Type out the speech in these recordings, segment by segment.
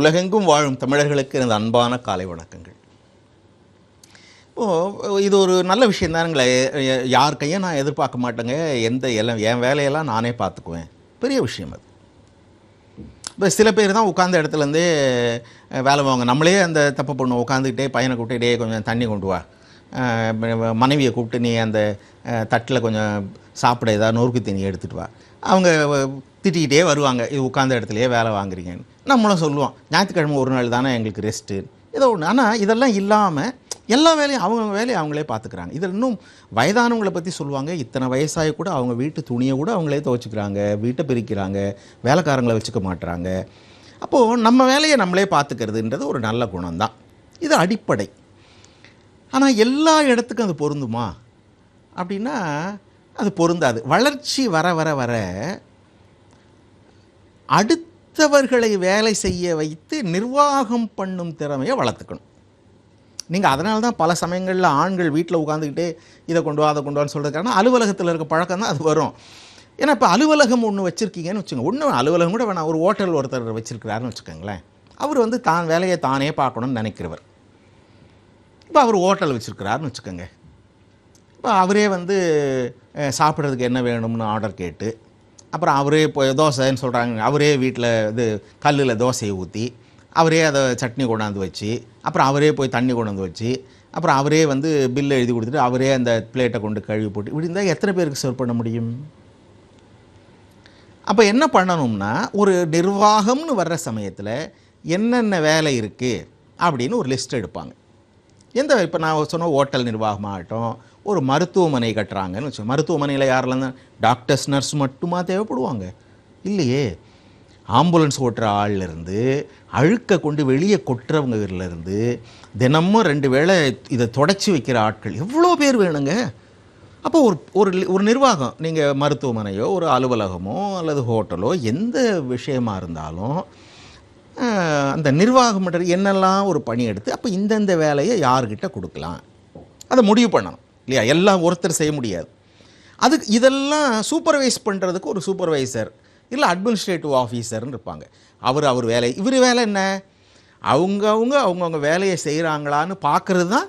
உலகெங்கும் வாழும் தமிழர்களுக்கு எனது அன்பான காலை வணக்கங்கள். ஓ இது ஒரு நல்ல விஷயம் தானுங்களே. யார் கையும் நான் எதிர்பார்க்க மாட்டேங்க. எந்த எல்லாம் என் வேலையெல்லாம் நானே பார்த்துக்குவேன். பெரிய விஷயம் அது. இப்போ சில பேர் தான் உட்காந்த இடத்துலேருந்தே வேலை வாங்க நம்மளே அந்த தப்பு பண்ணுவோம். உட்காந்துக்கிட்டே பையனை கூப்பிட்டு கொஞ்சம் தண்ணி கொண்டு வா. மனைவியை கூப்பிட்டு நீ அந்த தட்டில் கொஞ்சம் சாப்பிட ஏதாவது நொறுக்கு தீனி எடுத்துகிட்டு வா. அவங்க திட்டிக்கிட்டே வருவாங்க. இது உட்காந்த இடத்துலையே வேலை வாங்குறீங்கன்னு. நம்மளும் சொல்லுவோம். ஞாயிற்றுக்கிழமை ஒரு நாள் தானே எங்களுக்கு ரெஸ்ட்டு ஏதோ ஒன்று ஆனால் இதெல்லாம் இல்லாமல் எல்லா வேலையும் அவங்க வேலையை அவங்களே பார்த்துக்கிறாங்க இதில் இன்னும் வயதானவங்களை பற்றி சொல்லுவாங்க. இத்தனை வயசாகி கூட அவங்க வீட்டு துணியை கூட அவங்களே துவைச்சிக்கிறாங்க. வீட்டை பிரிக்கிறாங்க. வேலைக்காரங்களை வச்சுக்க மாட்டுறாங்க அப்போது நம்ம வேலையை நம்மளே பார்த்துக்கிறதுன்றது ஒரு நல்ல குணம்தான். இது அடிப்படை. ஆனால் எல்லா இடத்துக்கும் அது பொருந்துமா? அப்படின்னா அது பொருந்தாது. வளர்ச்சி வர வர வர அடுத்தவர்களை வேலை செய்ய வைத்து நிர்வாகம் பண்ணும் திறமையை வளர்த்துக்கணும். நீங்கள் அதனால தான் பல சமயங்களில் ஆண்கள் வீட்டில் உட்காந்துக்கிட்டே இதை கொண்டு வா அதை கொண்டு வான்னு சொல்கிறதுக்கான அலுவலகத்தில் இருக்க பழக்கம் தான் அது வரும். ஏன்னா இப்போ அலுவலகம் ஒன்று வச்சுருக்கீங்கன்னு வச்சுக்கோங்க. ஒன்று அலுவலகம் கூட வேணாம். ஒரு ஹோட்டல் ஒருத்தர் வச்சுருக்கிறாருன்னு வச்சுக்கோங்களேன். அவர் வந்து தான் வேலையை தானே பார்க்கணும்னு நினைக்கிறவர். இப்போ அவர் ஹோட்டல் வச்சுருக்கிறாருன்னு வச்சுக்கோங்க. இப்போ அவரே வந்து சாப்பிட்றதுக்கு என்ன வேணும்னு ஆர்டர் கேட்டு அப்புறம் அவரே இப்போ தோசைன்னு சொல்கிறாங்க அவரே வீட்டில் இது கல்லில் தோசையை ஊற்றி அவரே அதை சட்னி கொண்டாந்து வச்சு அப்புறம் அவரே போய் தண்ணி கொண்டாந்து வச்சு அப்புறம் அவரே வந்து பில் எழுதி கொடுத்துட்டு அவரே அந்த பிளேட்டை கொண்டு கழுவி போட்டு இப்படி இருந்தால் எத்தனை பேருக்கு சர்வ் பண்ண முடியும்? அப்போ என்ன பண்ணணும்னா ஒரு நிர்வாகம்னு வர்ற சமயத்தில் என்னென்ன வேலை இருக்குது அப்படின்னு ஒரு லிஸ்ட் எடுப்பாங்க. எந்த இப்போ நான் சொன்ன ஹோட்டல் நிர்வாகமாகட்டும் ஒரு மருத்துவமனை கட்டுறாங்கன்னு வச்சு மருத்துவமனையில் யாரெல்லாம் தான் டாக்டர்ஸ் நர்ஸ் மட்டுமா தேவைப்படுவாங்க? இல்லையே. ஆம்புலன்ஸ் ஓட்டுற ஆள்லேருந்து அழுக்க கொண்டு வெளியே கொட்டுறவங்கலேருந்து தினமும் ரெண்டு வேளை இதை தொடச்சி வைக்கிற ஆட்கள் எவ்வளோ பேர் வேணுங்க? அப்போ ஒரு ஒரு ஒரு நிர்வாகம் நீங்கள் மருத்துவமனையோ ஒரு அலுவலகமோ அல்லது ஹோட்டலோ எந்த விஷயமாக இருந்தாலும் அந்த நிர்வாகம் என்னெல்லாம் ஒரு பணி எடுத்து அப்போ இந்தந்த வேலையை யார்கிட்ட கொடுக்கலாம்? அதை முடிவு பண்ணணும் இல்லையா? எல்லாம் ஒருத்தர் செய்ய முடியாது. அதுக்கு இதெல்லாம் சூப்பர்வைஸ் பண்ணுறதுக்கு ஒரு சூப்பர்வைசர் இல்லை அட்மினிஸ்ட்ரேட்டிவ் ஆஃபீஸர்னு இருப்பாங்க. அவர் அவர் வேலை. இவர் வேலை என்ன? அவங்கவுங்க அவங்கவுங்க வேலையை செய்கிறாங்களான்னு பார்க்குறது தான்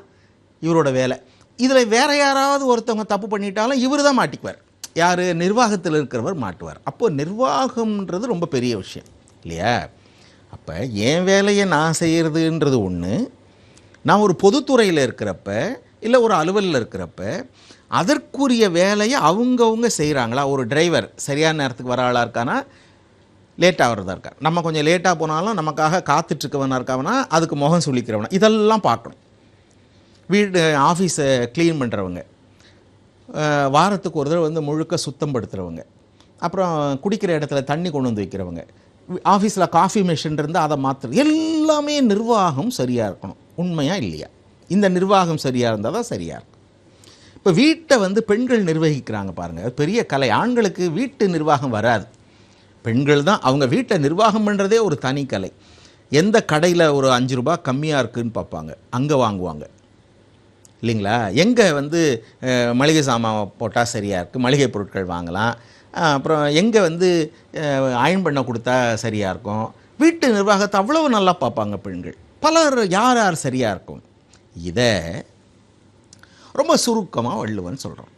இவரோட வேலை. இதில் வேற யாராவது ஒருத்தவங்க தப்பு பண்ணிட்டாலும் இவர் தான் மாட்டிக்குவார். யார்? நிர்வாகத்தில் இருக்கிறவர் மாட்டுவார். அப்போது நிர்வாகம்ன்றது ரொம்ப பெரிய விஷயம் இல்லையா? அப்போ என் வேலையை நான் செய்கிறதுன்றது ஒன்று நான் ஒரு பொதுத்துறையில் இருக்கிறப்ப இல்லை ஒரு அலுவலில் இருக்கிறப்ப அதற்குரிய வேலையை அவங்கவுங்க செய்கிறாங்களா ஒரு டிரைவர் சரியான நேரத்துக்கு வர ஆளாக இருக்கானா? லேட்டாக வரதா இருக்கா? நம்ம கொஞ்சம் லேட்டாக போனாலும் நமக்காக காத்துட்ருக்கவனா இருக்காவனா அதுக்கு முகம் சுளிக்கிறவனா? இதெல்லாம் பார்க்கணும். வீடு ஆஃபீஸை க்ளீன் பண்ணுறவங்க வாரத்துக்கு ஒரு தடவை வந்து முழுக்க சுத்தம் படுத்துகிறவங்க அப்புறம் குடிக்கிற இடத்துல தண்ணி கொண்டு வந்து வைக்கிறவங்க. ஆஃபீஸில் காஃபி மிஷின் இருந்தால் அதை மாற்று எல்லாமே நிர்வாகம் சரியாக இருக்கணும். உண்மையாக இல்லையா? இந்த நிர்வாகம் சரியாக இருந்தால் தான் சரியாக இருக்கும். இப்போ வீட்டை வந்து பெண்கள் நிர்வகிக்கிறாங்க பாருங்கள் அது பெரிய கலை. ஆண்களுக்கு வீட்டு நிர்வாகம் வராது. பெண்கள் தான் அவங்க வீட்டை நிர்வாகம் பண்ணுறதே ஒரு தனி கலை. எந்த கடையில் ஒரு அஞ்சு ரூபா கம்மியாக இருக்குன்னு பார்ப்பாங்க. அங்கே வாங்குவாங்க. இல்லைங்களா? எங்கே வந்து மளிகை சாமான் போட்டால் சரியாக இருக்குது மளிகை பொருட்கள் வாங்கலாம். அப்புறம் எங்கே வந்து அயன் பண்ண கொடுத்தா சரியாக இருக்கும்? வீட்டு நிர்வாகத்தை அவ்வளவு நல்லா பார்ப்பாங்க பெண்கள். பலர் யார் யார் சரியாக இருக்கும்? இதை ரொம்ப சுருக்கமாக வள்ளுவன் சொல்கிறோம்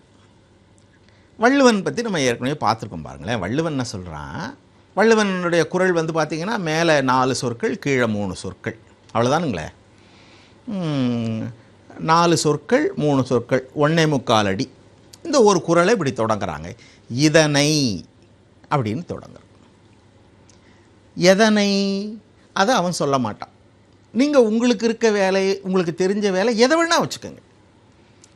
வள்ளுவன் பற்றி நம்ம ஏற்கனவே பார்த்துருக்கோம் பாருங்களேன். வள்ளுவன் என்ன சொல்கிறான் வள்ளுவனுடைய குரல் வந்து பார்த்திங்கன்னா மேலே நாலு சொற்கள் கீழே மூணு சொற்கள். அவ்வளோதானுங்களே நாலு சொற்கள் மூணு சொற்கள் ஒன்றே முக்கால் அடி. இந்த ஒரு குரலை இப்படி தொடங்குறாங்க. இதனை அப்படின்னு தொடங்குறான். எதனை? அதை அவன் சொல்ல மாட்டான். நீங்கள் உங்களுக்கு இருக்க வேலை உங்களுக்கு தெரிஞ்ச வேலை எதை வேணால் வச்சுக்கோங்க.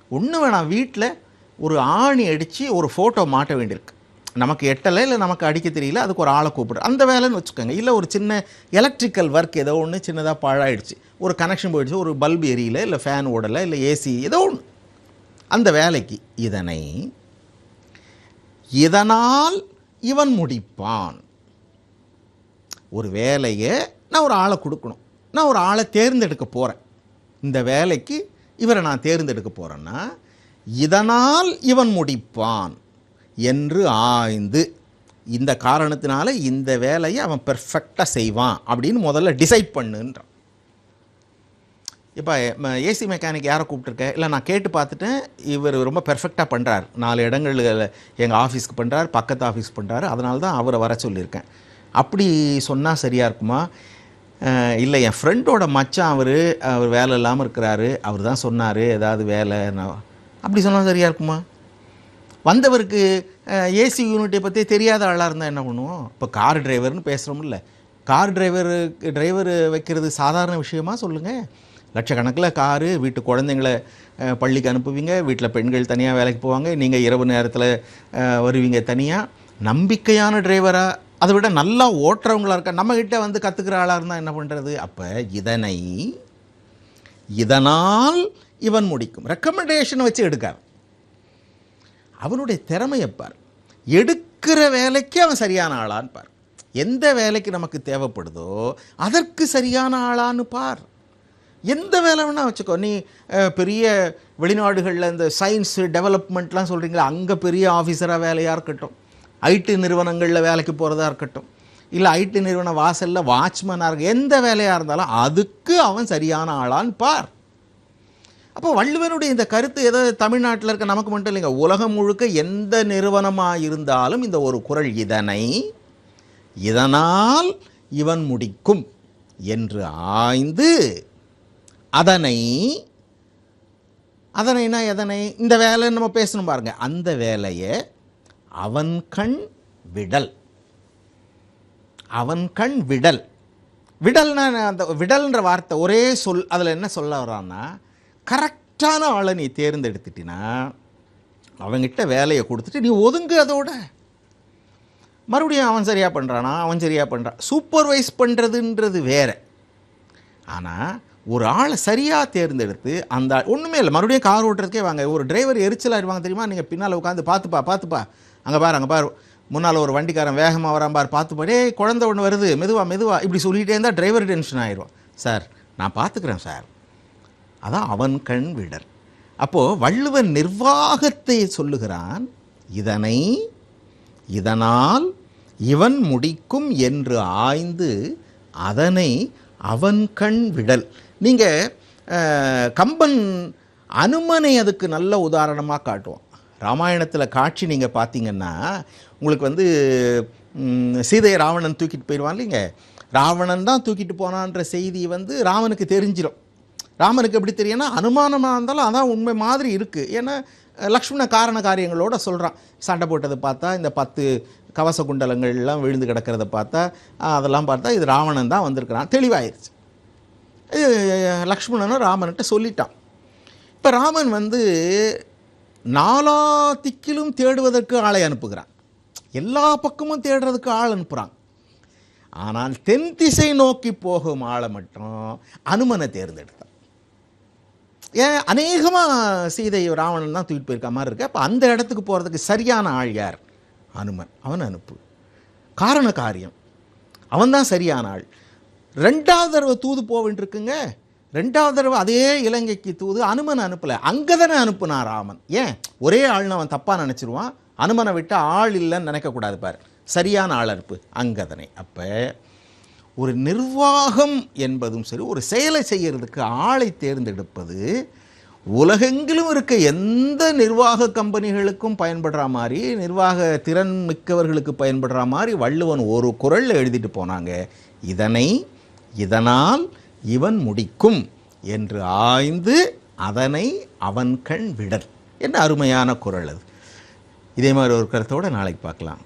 ஒன்று வேணாம் வீட்டில் ஒரு ஆணி அடித்து ஒரு ஃபோட்டோ மாட்ட வேண்டியிருக்கு. நமக்கு எட்டலை இல்லை நமக்கு அடிக்க தெரியல அதுக்கு ஒரு ஆளை கூப்பிடு அந்த வேலைன்னு வச்சுக்கோங்க. இல்லை ஒரு சின்ன எலக்ட்ரிக்கல் ஒர்க் ஏதோ ஒன்று சின்னதாக பாழாயிடுச்சு. ஒரு கனெக்ஷன் போயிடுச்சு ஒரு பல்பு எரியல இல்லை ஃபேன் ஓடலை இல்லை ஏசி ஏதோ ஒன்று அந்த வேலைக்கு இதனை இதனால் இவன் முடிப்பான். ஒரு வேலையை நான் ஒரு ஆளை கொடுக்கணும். நான் ஒரு ஆளை தேர்ந்தெடுக்க போகிறேன் இந்த வேலைக்கு இவரை நான் தேர்ந்தெடுக்க போகிறேன்னா இதனால் இவன் முடிப்பான் என்று ஆய்ந்து இந்த காரணத்தினால இந்த வேலையை அவன் பெர்ஃபெக்டாக செய்வான் அப்படின்னு முதல்ல டிசைட் பண்ணுன்றான். இப்போ ஏசி மெக்கானிக் யாரை கூப்பிட்ருக்க இல்லை நான் கேட்டு பார்த்துட்டேன். இவர் ரொம்ப பெர்ஃபெக்டாக பண்ணுறார் நாலு இடங்களில் எங்கள் ஆஃபீஸ்க்கு பண்ணுறார் பக்கத்து ஆஃபீஸ் பண்ணுறாரு அதனால தான் அவரை வர சொல்லியிருக்கேன். அப்படி சொன்னால் சரியாக இருக்குமா? இல்லை என் ஃப்ரெண்டோட மச்சான் அவர் அவர் வேலை இல்லாமல் இருக்கிறாரு. அவர் தான் சொன்னார் ஏதாவது வேலை நான் அப்படி சொன்னால் சரியாக இருக்குமா? வந்தவருக்கு ஏசி யூனிட்டை பற்றி தெரியாத ஆளாக இருந்தால் என்ன பண்ணுவோம்? இப்போ கார் டிரைவர்னு பேசுகிறோம்ல கார் டிரைவருக்கு டிரைவர் வைக்கிறது சாதாரண விஷயமா சொல்லுங்கள் லட்சக்கணக்கில் காரு வீட்டு குழந்தைங்களை பள்ளிக்கு அனுப்புவீங்க வீட்டில் பெண்கள் தனியாக வேலைக்கு போவாங்க நீங்கள் இரவு நேரத்தில் வருவீங்க தனியாக நம்பிக்கையான டிரைவராக அதை விட நல்லா ஓட்டுறவங்களா இருக்கா நம்மக்கிட்ட வந்து கற்றுக்கிற ஆளாக இருந்தால் என்ன பண்ணுறது அப்போ இதனை இதனால் இவன் முடிக்கும். ரெக்கமெண்டேஷன் வச்சு எடுக்காது. அவனுடைய திறமையை பார். எடுக்கிற வேலைக்கு அவன் சரியான ஆளான்னு பார். எந்த வேலைக்கு நமக்கு தேவைப்படுதோ அதற்கு சரியான ஆளான்னு பார். எந்த வேலை வேணால் வச்சுக்கோ. நீ பெரிய வெளிநாடுகளில் இந்த சயின்ஸு டெவலப்மெண்ட்லாம் சொல்கிறீங்களா அங்கே பெரிய ஆஃபீஸராக வேலையாக இருக்கட்டும். ஐடி நிறுவனங்களில் வேலைக்கு போகிறதா இருக்கட்டும். இல்லை ஐடி நிறுவன வாசலில் வாட்ச்மேனாக இருக்க எந்த வேலையாக இருந்தாலும் அதுக்கு அவன் சரியான ஆளான்னு பார். அப்போ வள்ளுவனுடைய இந்த கருத்து ஏதோ தமிழ்நாட்டில் இருக்க நமக்கு மட்டும் இல்லைங்க உலகம் முழுக்க எந்த நிறுவனமாக இருந்தாலும் இந்த ஒரு குறள் இதனை இதனால் இவன் முடிக்கும் என்று ஆய்ந்து அதனை அதனைனா எதனை? இந்த வேலை நம்ம பேசணும் பாருங்க. அந்த வேலையை அவன் கண் விடல். அவன் கண் விடல். விடல்னா அந்த விடல்ன்ற வார்த்தை ஒரே சொல் அதில் என்ன சொல்ல வரான்னா கரெக்டான ஆளை நீ தேர்ந்தெடுத்துட்டினா அவங்கிட்ட வேலையை கொடுத்துட்டு நீ ஒதுங்கு அதோட. மறுபடியும் அவன் சரியாக பண்ணுறானா அவன் சரியாக பண்ணுறான் சூப்பர்வைஸ் பண்ணுறதுன்றது வேற. ஆனால் ஒரு ஆளை சரியாக தேர்ந்தெடுத்து அந்த ஒன்றுமே இல்லை. மறுபடியும் கார் ஓட்டுறதுக்கே வாங்க. ஒரு டிரைவர் எரிச்சலாகிடுவாங்க தெரியுமா? நீங்கள் பின்னால் உட்காந்து பார்த்துப்பா பார்த்துப்பா. அங்கே பாரு அங்கே பாரு. முன்னால் ஒரு வண்டிக்காரன் வேகமாக வரான் பார் பார்த்துப்பா. டேய் குழந்தை ஒன்று வருது. மெதுவா மெதுவா. இப்படி சொல்லிகிட்டே இருந்தால் டிரைவர் டென்ஷன் ஆயிடுவான் சார் நான் பார்த்துக்கிறேன் சார். அதான் அவன் கண் விடல். அப்போது வள்ளுவன் நிர்வாகத்தை சொல்லுகிறான் இதனை இதனால் இவன் முடிக்கும் என்று ஆய்ந்து அதனை அவன் கண் விடல். நீங்கள் கம்பன் அனுமனை அதுக்கு நல்ல உதாரணமாக காட்டுவோம் ராமாயணத்தில் காட்சி நீங்கள் பார்த்தீங்கன்னா உங்களுக்கு வந்து சீதையை ராவணன் தூக்கிட்டு போயிடுவான் இல்லைங்க? ராவணன் தான் தூக்கிட்டு போனான்ற செய்தி வந்து ராமனுக்கு தெரிஞ்சிடும் ராமனுக்கு எப்படி தெரியும்னா அனுமானமாக இருந்தாலும் அதான் உண்மை மாதிரி இருக்குது ஏன்னா லக்ஷ்மண காரண காரியங்களோட சொல்கிறான் சண்டை போட்டதை பார்த்தா இந்த பத்து கவச குண்டலங்கள்லாம் விழுந்து கிடக்கிறத பார்த்தா அதெல்லாம் பார்த்தா இது ராவணன் தான் வந்திருக்கிறான். தெளிவாயிருச்சு. லக்ஷ்மணனும் ராமன்கிட்ட சொல்லிட்டான். இப்போ ராமன் வந்து நாலா திக்கிலும் தேடுவதற்கு ஆளை அனுப்புகிறான். எல்லா பக்கமும் தேடுறதுக்கு ஆள் அனுப்புகிறான் ஆனால் தென் திசை நோக்கி போகும் ஆளை மட்டும் அனுமனை தேர்ந்தெடுத்தான். ஏன் அநேகமாக சீதை ராவணன் தான் தூக்கிட்டு போயிருக்க மாதிரி இருக்கு. அப்போ அந்த இடத்துக்கு போகிறதுக்கு சரியான ஆள் யார்? அனுமன். அவன் அனுப்பு. காரண காரியம். அவன்தான் சரியான ஆள். ரெண்டாவது தடவை தூது போவேன்ருக்குங்க ரெண்டாவது தடவை அதே இலங்கைக்கு தூது அனுமன் அனுப்பலை. அங்கே தானே அனுப்புனான் ராமன். ஏன்? ஒரே ஆள்னு அவன் தப்பாக நினச்சிருவான். அனுமனை விட்டு ஆள் இல்லைன்னு நினைக்கக்கூடாது பாரு. சரியான ஆள் அனுப்பு. அங்கதனை. அப்போ ஒரு நிர்வாகம் என்பதும் சரி ஒரு செயலை செய்கிறதுக்கு ஆளை தேர்ந்தெடுப்பது உலகெங்கிலும் இருக்க எந்த நிர்வாக கம்பெனிகளுக்கும் பயன்படுற மாதிரி நிர்வாக திறன் மிக்கவர்களுக்கு பயன்படுற மாதிரி வள்ளுவன் ஒரு குரல் எழுதிட்டு போனாங்க. இதனை இதனால் இவன் முடிக்கும் என்று ஆய்ந்து அதனை அவன் கண் விடல். என்ன அருமையான குரல் அது. இதே மாதிரி ஒரு கருத்தோடு நாளைக்கு பார்க்கலாம்.